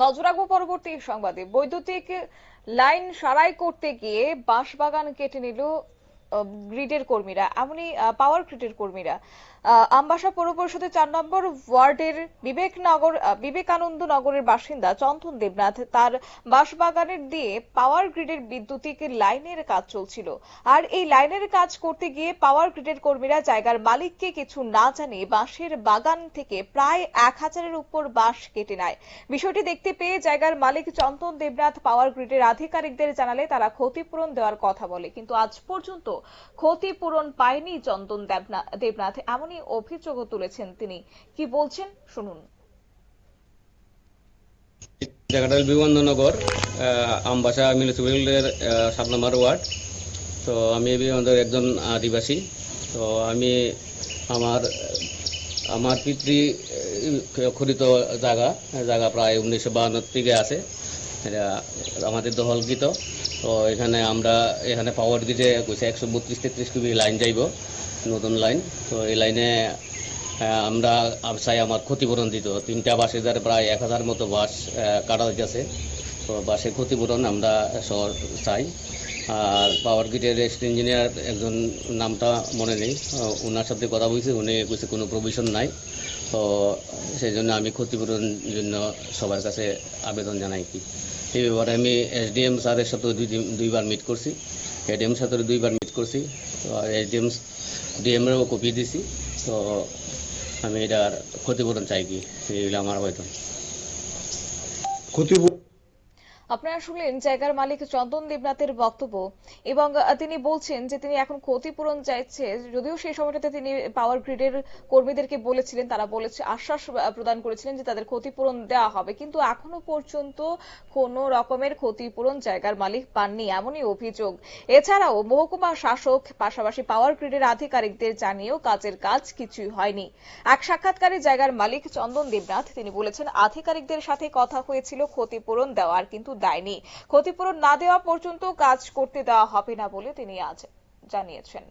নজর রাখব পরবর্তী সংবাদে। বৈদ্যুতিক লাইন সারাই করতে গিয়ে বাঁশবাগান কেটে নিল গ্রিডের কর্মীরা, এমনই পাওয়ার গ্রিডের কর্মীরা। আমবাসা পৌর পরিষদের চার নম্বর ওয়ার্ডের বিবেকনগর বিবেকানন্দ নগরের বাসিন্দা চন্দন দেবনাথ তার বাঁশবাগানের দিয়ে পাওয়ার গ্রিডের বিদ্যুতিক লাইনের কাজ চলছিল। আর এই লাইনের কাজ করতে গিয়ে পাওয়ার গ্রিডের কর্মীরা জায়গার মালিককে কিছু না জানিয়ে বাঁশের বাগান থেকে প্রায় এক হাজারের উপর বাঁশ কেটে নেয়। বিষয়টি দেখতে পেয়ে জায়গার মালিক চন্দন দেবনাথ পাওয়ার গ্রিডের আধিকারিকদের জানালে তারা ক্ষতিপূরণ দেওয়ার কথা বলে। কিন্তু আজ পর্যন্ত ক্ষতিপূরণ পায়নি চন্দন দেবনাথ। এমনই অভিযোগও তুলেছেন তিনি। কি বলছেন? শুনুন। জায়গাটা হল বিমাননগর আমবাসা মিউনিসিপ্যালিটির সাত নম্বর ওয়ার্ড। তো আমি বিমাননগর একজন আদিবাসী। তো আমি আমার আমার পিতৃ খরিত জায়গা জায়গা প্রায় উনিশশো বাহান্ন থেকে আছে। এটা আমাদের দখলকৃত তো এখানে আমরা এখানে পাওয়ার দিতে কইছে একশো বত্রিশ তেত্রিশ কেবি লাইন যাইব, নতুন লাইন তো এই লাইনে আমরা আম- চাই আমার ক্ষতিপূরণ দিত। তিনটা বাসের দ্বারা প্রায় এক হাজার মতো বাস কাটা হইতেছে। তো বাসের ক্ষতিপূরণ আমরা চাই। আর পাওয়ার গ্রিডের ইঞ্জিনিয়ার একজন নামটা মনে নেই ওনার সাথে কথা বলছি, উনি কইছে কোনো প্রভিশন নাই। তো সেই জন্য আমি ক্ষতিপূরণ জন্য সবার কাছে আবেদন জানাই কি এই ব্যাপারে আমি এসডিএম স্যারের সাথে দুই দুইবার মিট করছি। এডিএম সাথে দুইবার মিট করছি। তো এসডিএম, ডিএমেরও কপি দিছি। তো আমি এটার ক্ষতিপূরণ চাই কি? এইগুলো আমার আবেদন। ক্ষতিপূরণ আপনারা শুনলেন জায়গার মালিক চন্দন দেবনাথের বক্তব্য এবং তিনি বলছেন যে তিনি এখন ক্ষতিপূরণ চাইছে, যদিও সেই সময়টাতে তিনি পাওয়ার গ্রিডের কর্মীদেরকে বলেছিলেন, তারা বলেছে, আশ্বাস প্রদান করেছিলেন যে তাদের ক্ষতিপূরণ দেওয়া হবে। কিন্তু এখনও পর্যন্ত কোনো রকমের ক্ষতিপূরণ জায়গার মালিক পাননি এমনই অভিযোগ। এছাড়াও মহকুমা শাসক, পাশাপাশি পাওয়ার গ্রিডের আধিকারিকদের জানিয়েও কাজের কাজ কিছুই হয়নি। এক সাক্ষাৎকারে জায়গার মালিক চন্দন দেবনাথ তিনি বলেছেন, আধিকারিকদের সাথে কথা হয়েছিল ক্ষতিপূরণ দেওয়ার, কিন্তু দেয়নি। ক্ষতিপূরণ না দেওয়া পর্যন্ত কাজ করতে দেওয়া হবে না বলে তিনি আজ জানিয়েছেন।